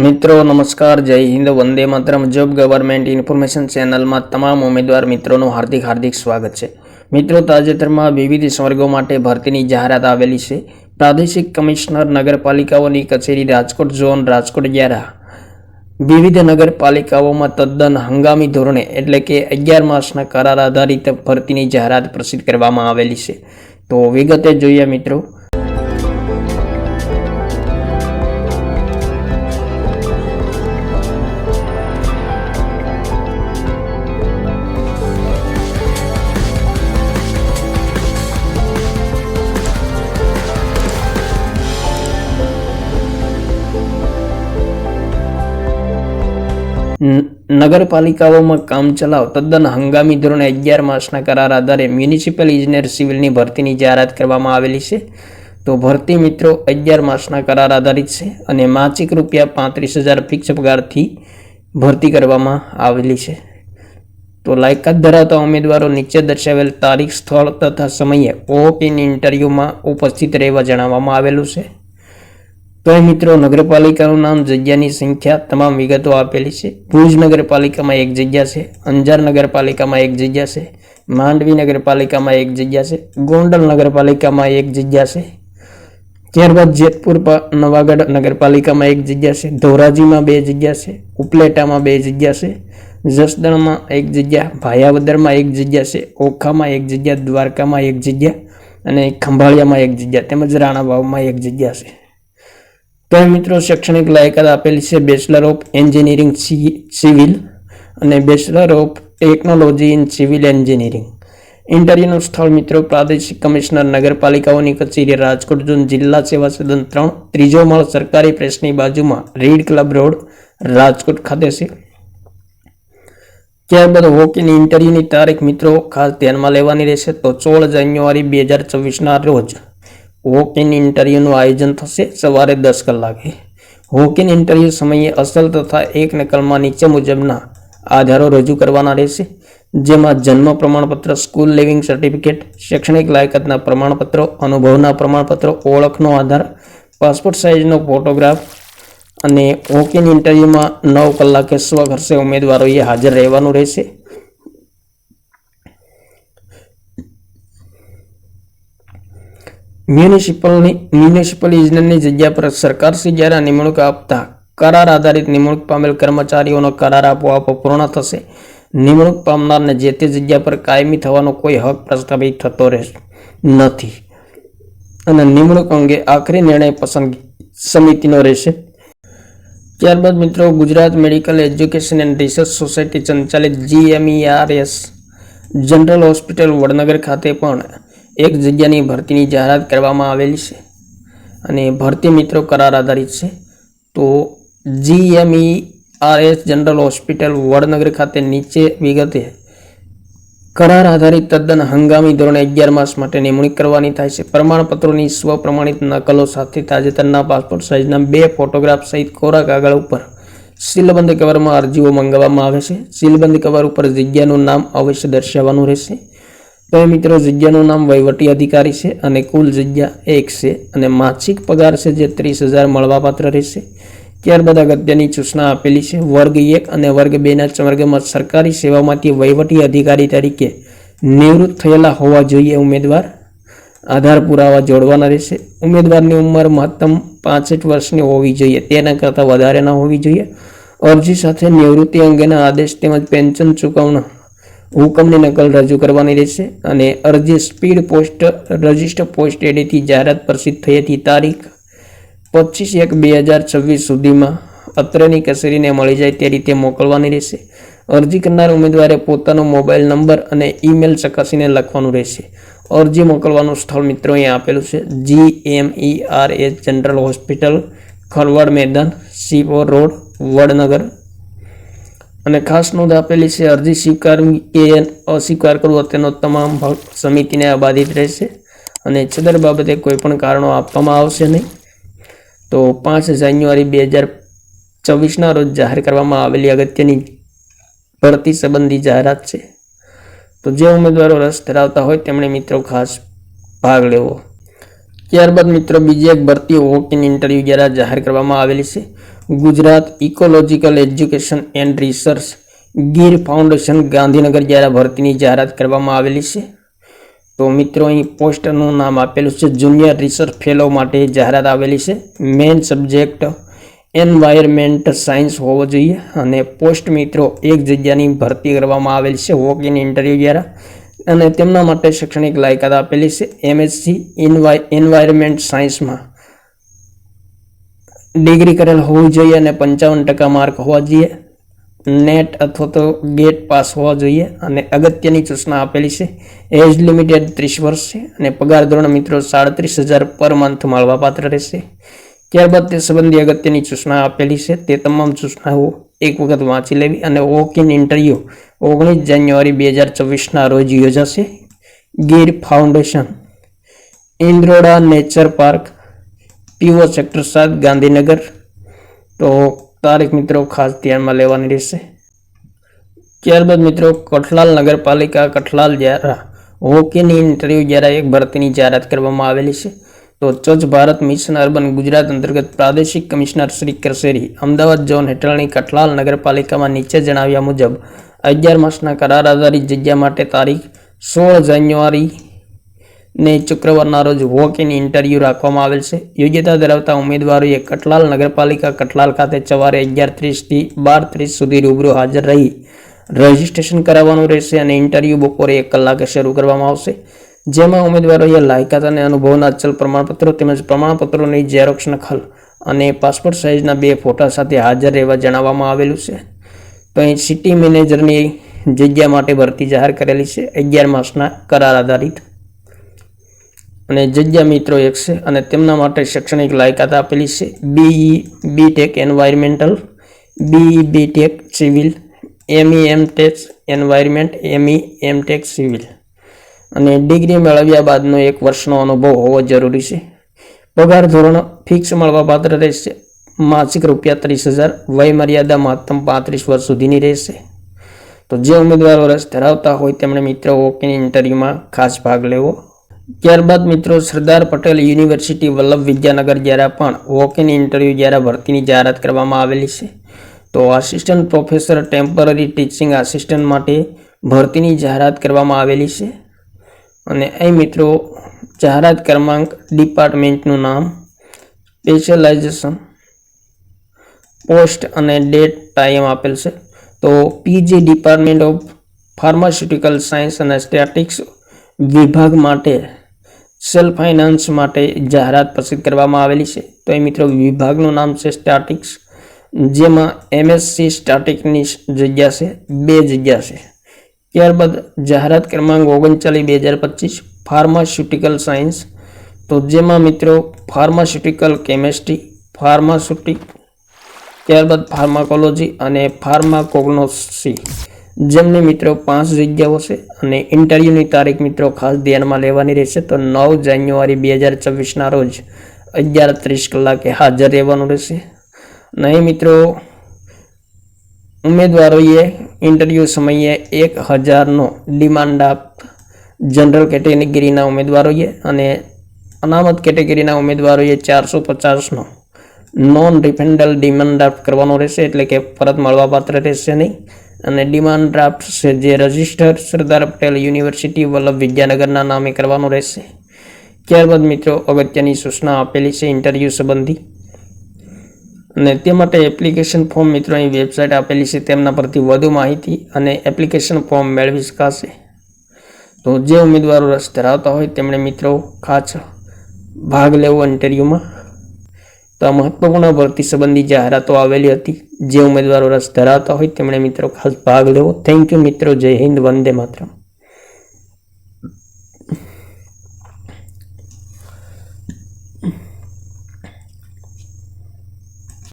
મિત્રો, નમસ્કાર, જય હિન્દ, વંદે માતરમ. જોબ ગવર્મેન્ટ ઇન્ફોર્મેશન ચેનલમાં તમામ ઉમેદવાર મિત્રોનું હાર્દિક હાર્દિક સ્વાગત છે. મિત્રો, તાજેતરમાં વિવિધ સ્વર્ગો માટે ભરતીની જાહેરાત આવેલી છે. પ્રાદેશિક કમિશનર નગરપાલિકાઓની કચેરી રાજકોટ ઝોન રાજકોટ દ્વારા વિવિધ નગરપાલિકાઓમાં તદ્દન હંગામી ધોરણે, એટલે કે અગિયાર માસના કરાર આધારિત ભરતીની જાહેરાત પ્રસિદ્ધ કરવામાં આવેલી છે. તો વિગતે જોઈએ મિત્રો નગરપાલિકાઓમાં કામ ચલાવ તદ્દન હંગામી ધોરણે અગિયાર માસના કરાર આધારે મ્યુનિસિપલ ઇજનેર સિવિલની ભરતીની જાહેરાત કરવામાં આવેલી છે. તો ભરતી મિત્રો, અગિયાર માસના કરાર આધારિત છે અને માસિક રૂપિયા પાંત્રીસ હજાર ફિક્સ પગારથી ભરતી કરવામાં આવેલી છે. તો લાયકાત ધરાવતા ઉમેદવારો નીચે દર્શાવેલ તારીખ, સ્થળ તથા સમયે ઓપીન ઇન્ટરવ્યૂમાં ઉપસ્થિત રહેવા જણાવવામાં આવેલું છે. તો મિત્રો, નગરપાલિકાનું નામ જગ્યાની સંખ્યા તમામ વિગતો આપેલી છે. ભુજ નગરપાલિકામાં એક જગ્યા છે, અંજાર નગરપાલિકામાં એક જગ્યા છે, માંડવી નગરપાલિકામાં એક જગ્યા છે, ગોંડલ નગરપાલિકામાં એક જગ્યા છે, ત્યારબાદ જેતપુર નવાગઢ નગરપાલિકામાં એક જગ્યા છે, ધોરાજીમાં બે જગ્યા છે, ઉપલેટામાં બે જગ્યા છે, જસદણમાં એક જગ્યા, ભાયાવદરમાં એક જગ્યા છે, ઓખામાં એક જગ્યા, દ્વારકામાં એક જગ્યા અને ખંભાળિયામાં એક જગ્યા તેમજ રાણાભાવમાં એક જગ્યા છે. તો મિત્રો શૈક્ષણિક લાયકાત આપેલી છે. બેચલર ઓફ એન્જિનિયરિંગ સિવિલ અને bachelor of technology in civil engineering ઇન્ટરવ્યુનું સ્થળ મિત્રો પ્રાદેશિક કમિશનર નગરપાલિકાઓની કચેરી રાજકોટ ઝોન જિલ્લા સેવા સદન ત્રણ. ત્રીજો માળ સરકારી પ્રેસની બાજુમાં રીડ ક્લબ રોડ રાજકોટ ખાતે છે. ત્યારબાદ વોક ઇન ઇન્ટરવ્યુની તારીખ મિત્રો ખાસ ધ્યાનમાં લેવાની રહેશે તો સોળ જાન્યુઆરી બે હજાર ચોવીસના રોજ વોક ઇન ઇન્ટરવ્યૂનું આયોજન થશે સવારે દસ કલાકે. વોક ઇન ઇન્ટરવ્યૂ સમયે અસલ તથા એક નકલમાં નીચે મુજબના આધારો રજૂ કરવાના રહેશે, જેમાં જન્મ પ્રમાણપત્ર સ્કૂલ લિવિંગ સર્ટિફિકેટ શૈક્ષણિક લાયકાતના પ્રમાણપત્રો, અનુભવના પ્રમાણપત્રો, ઓળખનો આધાર પાસપોર્ટ સાઇઝનો ફોટોગ્રાફ અને વોક ઇન ઇન્ટરવ્યૂમાં નવ કલાકે સ્વઘર્ષે ઉમેદવારોએ હાજર રહેવાનું રહેશે. મ્યુનિસિપલની મ્યુનિસિપલ ઇજનેરની જગ્યા પર સરકારશ્રી દ્વારા નિમણૂક આપતા, કરાર આધારિત નિમણૂક પામેલ કર્મચારીઓનો કરાર આપોઆપ પૂર્ણ થશે. નિમણૂક પામનારને જે તે જગ્યા પર કાયમી થવાનો કોઈ હક પ્રસ્થાપિત થતો રહેશે નથી. અને નિમણૂક અંગે આખરી નિર્ણય પસંદગી સમિતિનો રહેશે. ત્યારબાદ મિત્રો, Gujarat medical education and research society સંચાલિત જીએમઈઆરએસ જનરલ હોસ્પિટલ વડનગર ખાતે પણ એક જગ્યાની ભરતીની જાહેરાત કરવામાં આવેલી છે અને ભરતી મિત્રો કરાર આધારિત છે. તો જીએમઈઆરએસ જનરલ હોસ્પિટલ વડનગર ખાતે નીચે વિગતે કરાર આધારિત તદ્દન હંગામી ધોરણે અગિયાર માસ માટે નિમણૂક કરવાની થાય છે. પ્રમાણપત્રોની સ્વપ્રમાણિત નકલો સાથે તાજેતરના પાસપોર્ટ સાઇઝના બે ફોટોગ્રાફ સહિત કોરા કાગળ ઉપર સીલબંધ કવરમાં અરજીઓ મંગાવવામાં આવે છે. સીલબંધ કવર ઉપર જગ્યાનું નામ અવશ્ય દર્શાવવાનું રહેશે. તો મિત્રો જગ્યાનું નામ વહીવટી અધિકારી છે અને કુલ જગ્યા એક છે અને માસિક પગાર છે જે ત્રીસ હજાર મળવાપાત્ર રહેશે. ત્યારબાદ અગત્યની સૂચના આપેલી છે, વર્ગ એક અને વર્ગ બેના વર્ગમાં સરકારી સેવામાંથી વહીવટી અધિકારી તરીકે નિવૃત્ત થયેલા હોવા જોઈએ ઉમેદવાર. આધાર પુરાવા જોડવાના રહેશે. ઉમેદવારની ઉંમર મહત્તમ પાંસઠ વર્ષની હોવી જોઈએ, તેના કરતાં વધારે ન હોવી જોઈએ. અરજી સાથે નિવૃત્તિ અંગેના આદેશ તેમજ પેન્શન ચૂકવણા હુકમની નકલ રજૂ કરવાની રહેશે અને અરજી સ્પીડ પોસ્ટ, રજિસ્ટર પોસ્ટ એડીથી જાહેરાત પ્રસિદ્ધ થઈ હતી. તારીખ પચીસ એક બે હજાર છવ્વીસ સુધીમાં અત્રેની કચેરીને મળી જાય તે રીતે મોકલવાની રહેશે. અરજી કરનાર ઉમેદવારે પોતાનો મોબાઈલ નંબર અને ઈમેલ ચકાસીને લખવાનું રહેશે. અરજી મોકલવાનું સ્થળ મિત્રો અહીંયા આપેલું છે. G M E R S general hospital, Kharwad Medan Sipor road, Vadnagar અને ખાસ નોંધ આપેલી છે, અરજી સ્વીકારવી કે અસ્વીકાર કરવો તેનો તમામ ભાગ સમિતિને અબાધિત રહેશે અને છદર બાબતે કોઈ પણ કારણો આપવામાં આવશે નહીં. તો પાંચ જાન્યુઆરી બે હજાર ચોવીસના રોજ જાહેર કરવામાં આવેલી અગત્યની ભરતી સંબંધી જાહેરાત છે. તો જે ઉમેદવારો રસ ધરાવતા હોય તેમણે મિત્રો ખાસ ભાગ લેવો. ત્યારબાદ મિત્રો બીજી એક ભરતી વોક ઇન ઇન્ટરવ્યૂ દ્વારા જાહેર કરવામાં આવેલી છે. Gujarat ecological education and research Gir foundation Gandhinagar દ્વારા ભરતીની જાહેરાત કરવામાં આવેલી છે. તો મિત્રો, અહીં પોસ્ટનું નામ આપેલું છે જુનિયર રિસર્ચ ફેલો માટે જાહેરાત આવેલી છે. મેઇન સબ્જેક્ટ એન્વાયરમેન્ટ સાયન્સ હોવો જોઈએ અને પોસ્ટ મિત્રો એક જગ્યાની ભરતી કરવામાં આવેલી છે વોક ઇન ઇન્ટરવ્યૂ દ્વારા. અને તેમના માટે શૈક્ષણિક લાયકાત આપેલી છે એમએસસી એન્વાય એન્વાયરમેન્ટ સાયન્સમાં ડિગ્રી કરેલ હોવું જોઈએ અને પંચાવન ટકા માર્ક હોવા જોઈએ. નેટ અથવા તો ગેટ પાસ હોવા જોઈએ અને અગત્યની સૂચના આપેલી છે. એજ લિમિટેડ ત્રીસ વર્ષ છે અને પગાર ધોરણ મિત્રો સાડત્રીસ હજાર પર મંથ મળવાપાત્ર રહેશે. ત્યારબાદ તે સંબંધી અગત્યની સૂચના આપેલી છે. તે તમામ સૂચનાઓ એક વખત વાંચી લેવી અને વોક ઇન ઇન્ટરવ્યૂ ઓગણીસ જાન્યુઆરી બે હજાર ચોવીસના રોજ યોજાશે. Gir foundation, Indroda nature park PO sector સાત, ગાંધીનગર. તો તારીખ મિત્રો ખાસ ધ્યાનમાં લેવાની રહેશે. ત્યારબાદ મિત્રો કઠલાલ નગરપાલિકા, કઠલાલ દ્વારા હોકીની ઇન ઇન્ટરવ્યૂ દ્વારા એક ભરતીની જાહેરાત કરવામાં આવેલી છે, તો સ્વચ્છ ભારત મિશન અર્બન ગુજરાત અંતર્ગત પ્રાદેશિક કમિશનર શ્રી કરશેરી અમદાવાદ ઝોન હેઠળની કઠલાલ નગરપાલિકામાં નીચે જણાવ્યા મુજબ, અગિયાર માસના કરાર આધારિત જગ્યા માટે તારીખ સોળ જાન્યુઆરી ને શુક્રવારના રોજ વોક ઇન ઇન્ટરવ્યૂ રાખવામાં આવેલ છે. યોગ્યતા ધરાવતા ઉમેદવારોએ કટલાલ નગરપાલિકા કટલાલ ખાતે સવારે અગિયાર ત્રીસથી બાર ત્રીસ સુધી રૂબરૂ હાજર રહી રજિસ્ટ્રેશન કરાવવાનું રહેશે અને ઇન્ટરવ્યૂ બપોરે એક કલાકે શરૂ કરવામાં આવશે. જેમાં ઉમેદવારોએ લાયકાત અને અનુભવના અચલ પ્રમાણપત્રો તેમજ પ્રમાણપત્રોની ઝેરોક્ષ નકલ અને પાસપોર્ટ સાઇઝના બે ફોટા સાથે હાજર રહેવા જણાવવામાં આવેલું છે. તો અહીં સિટી મેનેજરની જગ્યા માટે ભરતી જાહેર કરેલી છે. અગિયાર માસના કરાર આધારિત અને જગ્યા મિત્રો એક છે અને તેમના માટે શૈક્ષણિક લાયકાત આપેલી છે. BE B tech environmental BE B tech civil ME M tech environment ME M tech civil અને ડિગ્રી મેળવ્યા બાદનો એક વર્ષનો અનુભવ હોવો જરૂરી છે. પગાર ધોરણ ફિક્સ મળવા પાત્ર રહેશે. માસિક રૂપિયા ત્રીસ હજાર વય મર્યાદા મહત્તમ પાંત્રીસ વર્ષ સુધીની રહેશે. તો જે ઉમેદવારો રસ ધરાવતા હોય તેમણે મિત્રો ઓકેની ઇન્ટરવ્યૂમાં ખાસ ભાગ લેવો. ત્યારબાદ મિત્રો સરદાર પટેલ યુનિવર્સિટી વલ્લભ વિદ્યાનગર દ્વારા પણ વોક ઇન ઇન્ટરવ્યૂ દ્વારા ભરતીની જાહેરાત કરવામાં આવેલી છે, તો assistant professor temporary teaching assistant માટે ભરતીની જાહેરાત કરવામાં આવેલી છે. અને અહીં મિત્રો જાહેરાત ક્રમાંક ડિપાર્ટમેન્ટનું નામ સ્પેશિયલાઇઝેશન પોસ્ટ અને ડેટ ટાઈમ આપેલ છે. તો PG department of pharmaceutical science અને સ્ટેટિક્સ વિભાગ માટે સેલ્ફ ફાઇનાન્સ માટે જાહેરાત પ્રસિદ્ધ કરવામાં આવેલી છે. તો એ મિત્રો વિભાગનું નામ છે સ્ટાટિક્સ જેમાં એમએસસી સ્ટાટિકની જગ્યા છે, બે જગ્યા છે. ત્યારબાદ જાહેરાત ક્રમાંક ઓગણચાલીસ, બે હજાર પચીસ ફાર્માસ્યુટિકલ સાયન્સ તો જેમાં મિત્રો ફાર્માસ્યુટિકલ કેમેસ્ટ્રી ફાર્માસ્યુટિક ત્યારબાદ ફાર્માકોલોજી અને ફાર્માકોગ્નોસી જેમની મિત્રો પાંચ જગ્યાઓ છે અને ઇન્ટરવ્યૂની તારીખ મિત્રો ખાસ ધ્યાનમાં લેવાની રહેશે તો નવ જાન્યુઆરી બે હજાર ચોવીસના રોજ અગિયાર ત્રીસ કલાકે હાજર રહેવાનું રહેશે. નહીં મિત્રો ઉમેદવારોએ ઇન્ટરવ્યૂ સમયે એક હજારનો ડિમાન્ડ આપ જનરલ કેટેગરીના ઉમેદવારોએ અને અનામત કેટેગરીના ઉમેદવારોએ ચારસો પચાસનો નોન રિફંડલ ડિમાન્ડ ડ્રાફ્ટ કરવાનો રહેશે એટલે કે પરત મળવાપાત્ર રહેશે નહીં. અને ડિમાન્ડ ડ્રાફ્ટ છે જે રજિસ્ટર સરદાર પટેલ યુનિવર્સિટી વલ્લભ વિદ્યાનગરના નામે કરવાનું રહેશે. ત્યારબાદ મિત્રો અગત્યની સૂચના આપેલી છે ઇન્ટરવ્યૂ સંબંધી. અને તે માટે એપ્લિકેશન ફોર્મ મિત્રોની વેબસાઇટ આપેલી છે તેમના પરથી વધુ માહિતી અને એપ્લિકેશન ફોર્મ મેળવી શકાશે. તો જે ઉમેદવારો રસ ધરાવતા હોય તેમણે મિત્રો ખાસ ભાગ લેવો ઇન્ટરવ્યૂમાં તો આ મહત્વપૂર્ણ ભરતી સંબંધી જાહેરાતો આવેલી હતી. જે ઉમેદવારો રસ ધરાવતા હોય, તેમણે મિત્રો ખાસ ભાગ લેવો. થેન્ક યુ મિત્રો. જય હિન્દ. વંદે માતરમ.